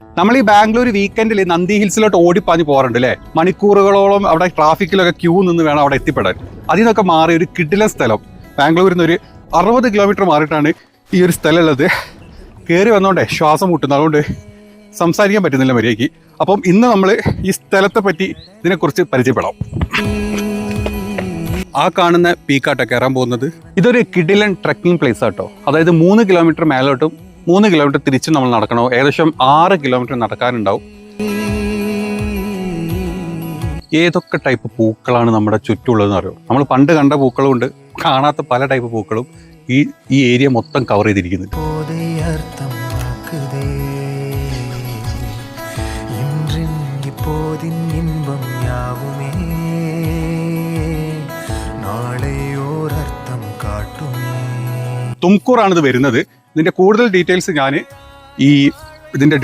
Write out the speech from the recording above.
നമ്മൾ ഈ ബാംഗ്ലൂർ വീക്കെൻഡിൽ നന്ദി ഹിൽസിലോട്ട് ഓടിപ്പാഞ്ഞ് പോകാറുണ്ട് അല്ലേ മണിക്കൂറുകളോളം അവിടെ ട്രാഫിക്കിലൊക്കെ ക്യൂ നിന്ന് വേണം അവിടെ എത്തിപ്പെടാൻ. അതിൽ നിന്നൊക്കെ മാറി ഒരു കിഡില സ്ഥലം. ബാംഗ്ലൂരിൽ നിന്ന് ഒരു അറുപത് കിലോമീറ്റർ മാറിയിട്ടാണ് ഈ ഒരു സ്ഥലം ഉള്ളത് കയറി വന്നോണ്ടേ ശ്വാസം മുട്ടുന്നു. അതുകൊണ്ട് സംസാരിക്കാൻ പറ്റുന്നില്ല മര്യാദയ്ക്ക്. അപ്പം ഇന്ന് നമ്മൾ ഈ സ്ഥലത്തെ പറ്റി ഇതിനെക്കുറിച്ച് പരിചയപ്പെടാം. ആ കാണുന്ന പീക്കാട്ടൊക്കെ കയറാൻ പോകുന്നത്. ഇതൊരു കിഡിലൻ ട്രക്കിംഗ് പ്ലേസ് ആട്ടോ. അതായത് മൂന്ന് കിലോമീറ്റർ മേലോട്ടും മൂന്ന് കിലോമീറ്റർ തിരിച്ച് നമ്മൾ നടക്കണോ? ഏകദേശം ആറ് കിലോമീറ്റർ നടക്കാനുണ്ടാവും. ഏതൊക്കെ ടൈപ്പ് പൂക്കളാണ് നമ്മുടെ ചുറ്റുമുള്ളതെന്ന് അറിയാം? നമ്മൾ പണ്ട് കണ്ട പൂക്കളും ഉണ്ട് കാണാത്ത പല ടൈപ്പ് പൂക്കളും ഈ ഈ ഏരിയ മൊത്തം കവർ ചെയ്തിരിക്കുന്നുണ്ട്. തുംകൂറാണിത് വരുന്നത്. ഇതിന്റെ കൂടുതൽ ഡീറ്റെയിൽസ് ഞാൻ ഈ ഇതിന്റെ